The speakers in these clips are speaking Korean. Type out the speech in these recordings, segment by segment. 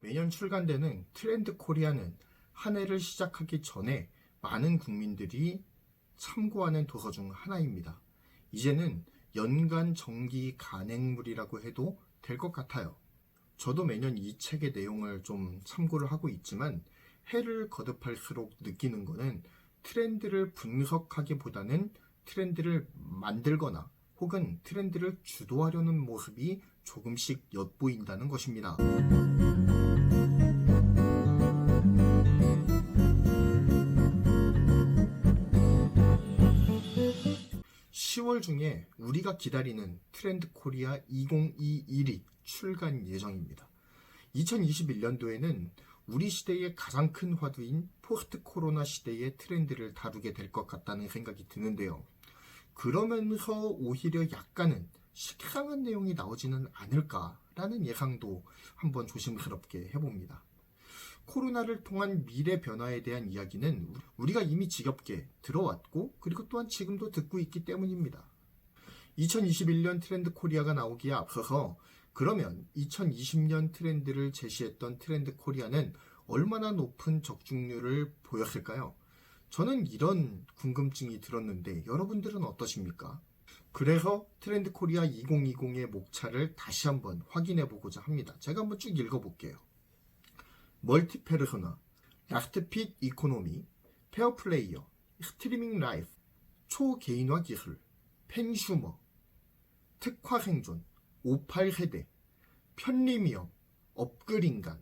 매년 출간되는 트렌드 코리아는 한 해를 시작하기 전에 많은 국민들이 참고하는 도서 중 하나입니다. 이제는 연간 정기 간행물이라고 해도 될 것 같아요. 저도 매년 이 책의 내용을 좀 참고를 하고 있지만 해를 거듭할수록 느끼는 거는 트렌드를 분석하기보다는 트렌드를 만들거나 혹은 트렌드를 주도하려는 모습이 조금씩 엿보인다는 것입니다. 10월 중에 우리가 기다리는 트렌드 코리아 2021이 출간 예정입니다. 2021년도에는 우리 시대의 가장 큰 화두인 포스트 코로나 시대의 트렌드를 다루게 될 것 같다는 생각이 드는데요. 그러면서 오히려 약간은 식상한 내용이 나오지는 않을까라는 예상도 한번 조심스럽게 해봅니다. 코로나를 통한 미래 변화에 대한 이야기는 우리가 이미 지겹게 들어왔고 그리고 또한 지금도 듣고 있기 때문입니다. 2021년 트렌드 코리아가 나오기에 앞서서 그러면 2020년 트렌드를 제시했던 트렌드 코리아는 얼마나 높은 적중률을 보였을까요? 저는 이런 궁금증이 들었는데 여러분들은 어떠십니까? 그래서 트렌드 코리아 2020의 목차를 다시 한번 확인해 보고자 합니다. 제가 한번 쭉 읽어 볼게요. 멀티 페르소나, 라스트핏 이코노미, 페어 플레이어, 스트리밍 라이프, 초개인화 기술, 펜슈머, 특화 생존, 58세대, 편리미엄, 업글인간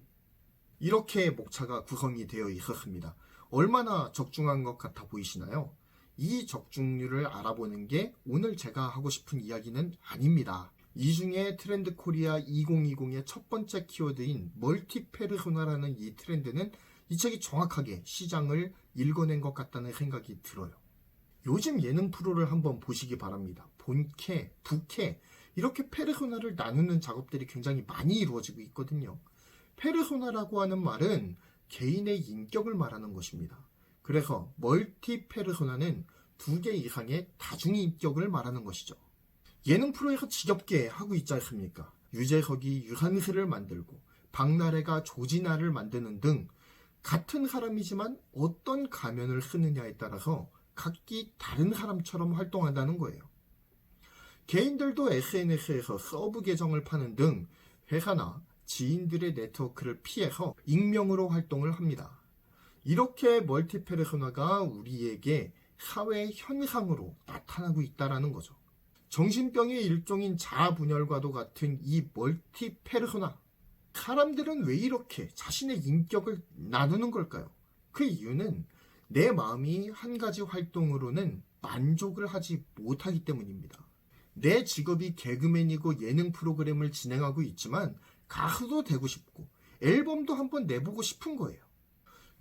이렇게 목차가 구성이 되어 있었습니다. 얼마나 적중한 것 같아 보이시나요? 이 적중률을 알아보는 게 오늘 제가 하고 싶은 이야기는 아닙니다. 이 중에 트렌드 코리아 2020의 첫 번째 키워드인 멀티 페르소나라는 이 트렌드는 이 책이 정확하게 시장을 읽어낸 것 같다는 생각이 들어요. 요즘 예능 프로를 한번 보시기 바랍니다. 본캐, 부캐, 이렇게 페르소나를 나누는 작업들이 굉장히 많이 이루어지고 있거든요. 페르소나라고 하는 말은 개인의 인격을 말하는 것입니다. 그래서 멀티 페르소나는 두 개 이상의 다중 인격을 말하는 것이죠. 예능 프로에서 지겹게 하고 있지 않습니까? 유재석이 유한슬을 만들고 박나래가 조진아를 만드는 등 같은 사람이지만 어떤 가면을 쓰느냐에 따라서 각기 다른 사람처럼 활동한다는 거예요. 개인들도 SNS에서 서브 계정을 파는 등 회사나 지인들의 네트워크를 피해서 익명으로 활동을 합니다. 이렇게 멀티페르소나가 우리에게 사회 현상으로 나타나고 있다라는 거죠. 정신병의 일종인 자아분열과도 같은 이 멀티페르소나. 사람들은 왜 이렇게 자신의 인격을 나누는 걸까요? 그 이유는 내 마음이 한 가지 활동으로는 만족을 하지 못하기 때문입니다. 내 직업이 개그맨이고 예능 프로그램을 진행하고 있지만 가수도 되고 싶고 앨범도 한번 내보고 싶은 거예요.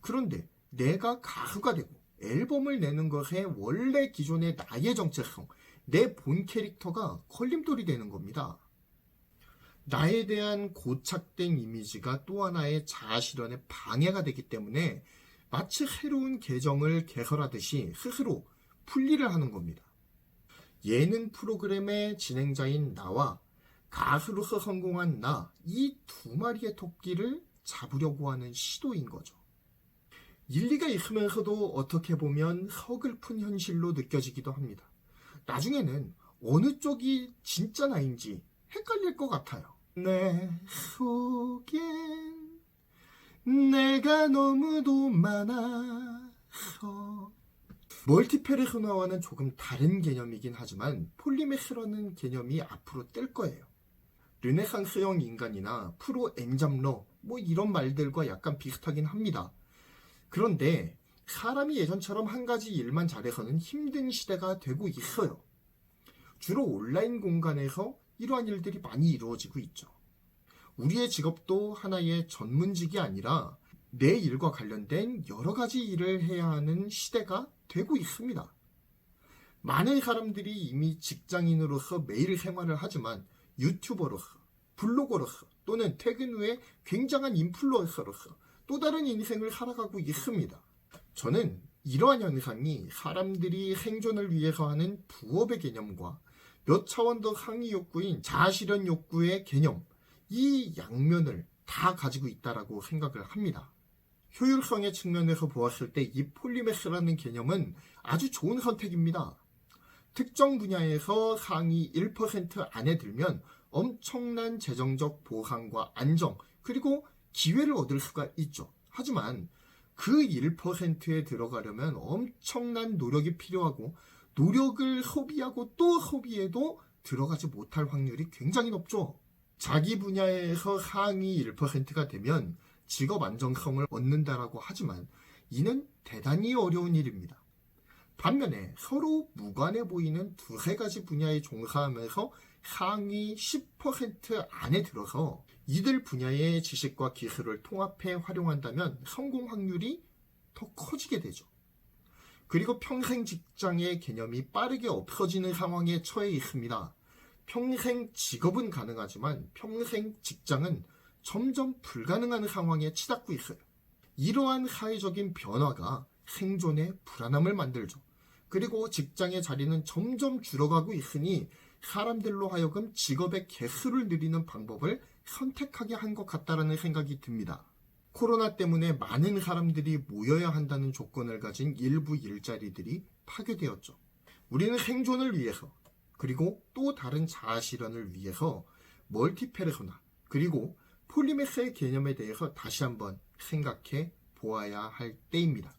그런데 내가 가수가 되고 앨범을 내는 것에 원래 기존의 나의 정체성, 내 본 캐릭터가 걸림돌이 되는 겁니다. 나에 대한 고착된 이미지가 또 하나의 자아실현의 방해가 되기 때문에 마치 새로운 계정을 개설하듯이 스스로 분리를 하는 겁니다. 예능 프로그램의 진행자인 나와 가수로서 성공한 나, 이 두 마리의 토끼를 잡으려고 하는 시도인 거죠. 일리가 있으면서도 어떻게 보면 서글픈 현실로 느껴지기도 합니다. 나중에는 어느 쪽이 진짜 나인지 헷갈릴 것 같아요. 내 속엔 내가 너무도 많아서 멀티페르소나와는 조금 다른 개념이긴 하지만 폴리메스라는 개념이 앞으로 뜰 거예요. 르네상스형 인간이나 프로 엔잡러 뭐 이런 말들과 약간 비슷하긴 합니다. 그런데 사람이 예전처럼 한 가지 일만 잘해서는 힘든 시대가 되고 있어요. 주로 온라인 공간에서 이러한 일들이 많이 이루어지고 있죠. 우리의 직업도 하나의 전문직이 아니라 내 일과 관련된 여러 가지 일을 해야 하는 시대가 되고 있습니다. 많은 사람들이 이미 직장인으로서 매일 생활을 하지만 유튜버로서, 블로거로서 또는 퇴근 후에 굉장한 인플루언서로서 또 다른 인생을 살아가고 있습니다. 저는 이러한 현상이 사람들이 생존을 위해서 하는 부업의 개념과 몇 차원 더 상위 욕구인 자아실현 욕구의 개념, 이 양면을 다 가지고 있다라고 생각을 합니다. 효율성의 측면에서 보았을 때 이 폴리메스라는 개념은 아주 좋은 선택입니다. 특정 분야에서 상위 1% 안에 들면 엄청난 재정적 보상과 안정, 그리고 기회를 얻을 수가 있죠. 하지만 그 1%에 들어가려면 엄청난 노력이 필요하고 노력을 소비하고 또 소비해도 들어가지 못할 확률이 굉장히 높죠. 자기 분야에서 상위 1%가 되면 직업 안정성을 얻는다라고 하지만 이는 대단히 어려운 일입니다. 반면에 서로 무관해 보이는 두세 가지 분야에 종사하면서 상위 10% 안에 들어서 이들 분야의 지식과 기술을 통합해 활용한다면 성공 확률이 더 커지게 되죠. 그리고 평생 직장의 개념이 빠르게 없어지는 상황에 처해 있습니다. 평생 직업은 가능하지만 평생 직장은 점점 불가능한 상황에 치닫고 있어요. 이러한 사회적인 변화가 생존에 불안함을 만들죠. 그리고 직장의 자리는 점점 줄어가고 있으니 사람들로 하여금 직업의 개수를 늘리는 방법을 선택하게 한 것 같다라는 생각이 듭니다. 코로나 때문에 많은 사람들이 모여야 한다는 조건을 가진 일부 일자리들이 파괴되었죠. 우리는 생존을 위해서 그리고 또 다른 자아 실현을 위해서 멀티페르소나 그리고 폴리메스의 개념에 대해서 다시 한번 생각해 보아야 할 때입니다.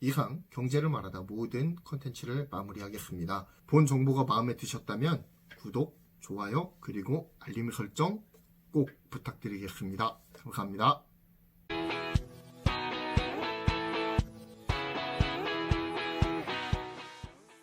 이상 경제를 말하다 모든 컨텐츠를 마무리하겠습니다. 본 정보가 마음에 드셨다면 구독, 좋아요, 그리고 알림 설정 꼭 부탁드리겠습니다. 감사합니다.